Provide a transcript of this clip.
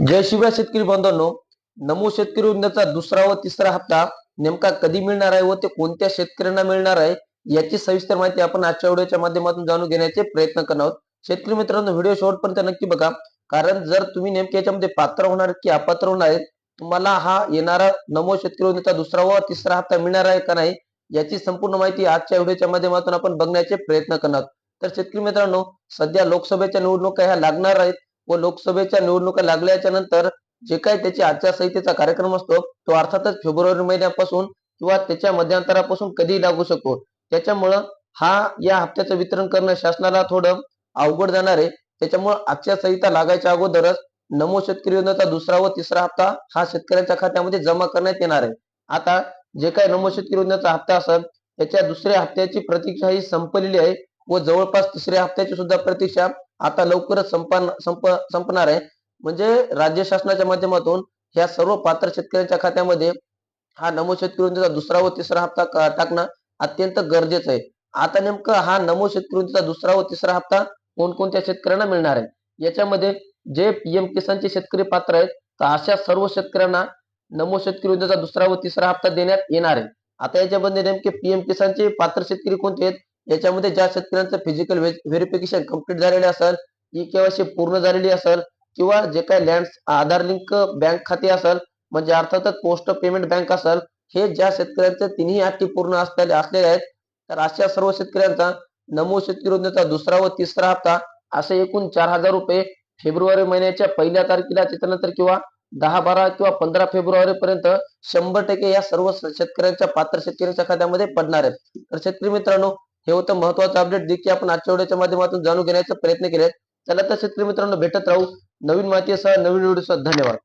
जय शिवराय शेतकरी बांधवांनो नमो शेतकरी योजनेचा दुसरा व तिसरा हप्ता नेमका कधी मिळणार आहे व ते कोणत्या शेतकऱ्यांना मिळणार आहे याची सविस्तर माहिती आपण आजच्या व्हिडिओच्या माध्यमातून जाणून घेण्याचे प्रयत्न करणार आहोत. शेतकरी मित्रांनो व्हिडिओ शेवटपर्यंत नक्की बघा कारण जर तुम्ही नेमके याच्यामध्ये पात्र होणार की अपात्र होणार आहेत तुम्हाला हा येणारा नमो शेतकरी योजनेचा दुसरा व तिसरा हप्ता मिळणार आहे का नाही याची संपूर्ण माहिती आजच्या व्हिडिओच्या माध्यमातून आपण बघण्याचे प्रयत्न करणार तर शेतकरी मित्रांनो सध्या लोकसभेच्या निवडणुका ह्या लागणार आहेत व लोकसभेच्या निवडणुका लागल्याच्या नंतर जे काही त्याची आचारसंहितेचा कार्यक्रम असतो तो अर्थातच फेब्रुवारी महिन्यापासून किंवा त्याच्या मध्यांतरापासून कधीही लागू शकतो. त्याच्यामुळं हा या हप्त्याचं वितरण करणं शासनाला थोडं अवघड जाणार आहे. त्याच्यामुळं आचारसंहिता लागायच्या अगोदरच नमो शेतकरी योजनेचा दुसरा व तिसरा हप्ता हा शेतकऱ्यांच्या खात्यामध्ये जमा करण्यात येणार आहे. आता जे काही नमो शेतकरी योजनेचा हप्ता असेल त्याच्या दुसऱ्या हप्त्याची प्रतीक्षा ही संपलेली आहे. व जवळपास तिसऱ्या हप्त्याची सुद्धा प्रतीक्षा आता लवकरच संपन संप संपणार आहे. म्हणजे राज्य शासनाच्या माध्यमातून ह्या सर्व पात्र शेतकऱ्यांच्या खात्यामध्ये हा नमो शेतकरी दुसरा व तिसरा हप्ता टाकणं अत्यंत गरजेचं आहे. आता नेमकं हा नमो शेतकरी दुसरा व तिसरा हप्ता कोणकोणत्या शेतकऱ्यांना मिळणार आहे? याच्यामध्ये जे पीएम किसानचे शेतकरी पात्र आहेत तर अशा सर्व शेतकऱ्यांना नमो शेतकरी दुसरा व तिसरा हप्ता देण्यात येणार आहे. आता याच्यामध्ये नेमके पीएम किसानचे पात्र शेतकरी कोणते आहेत? याच्यामध्ये ज्या शेतकऱ्यांचं फिजिकल व्हेरिफिकेशन कंप्लीट झालेले असेल ई केवायसी पूर्ण झालेली असेल किंवा जे काही लँड आधार लिंक बँक खाते असेल म्हणजे अर्थातच पोस्ट पेमेंट बँक असेल हे ज्या शेतकऱ्यांचे तिन्ही अटी पूर्ण असलेले असलेले आहेत तर अशा सर्व शेतकऱ्यांचा नमो शेतकरी योजनेचा दुसरा व तिसरा हप्ता असे एकूण चार हजार रुपये फेब्रुवारी महिन्याच्या पहिल्या तारखेला त्याच्यानंतर किंवा दहा बारा किंवा पंधरा फेब्रुवारी पर्यंत शंभर टक्के या सर्व शेतकऱ्यांच्या पात्र शेतकऱ्यांच्या खात्यामध्ये पडणार आहेत. तर शेतकरी मित्रांनो हे होतं महत्वाचं अपडेट जे की आपण आठवड्याच्या माध्यमातून जाणून घेण्याचा प्रयत्न केलाय चला तर शेतकरी मित्रांनो भेटत राहू नवीन माहितीसह नवीन व्हिडिओसह. धन्यवाद.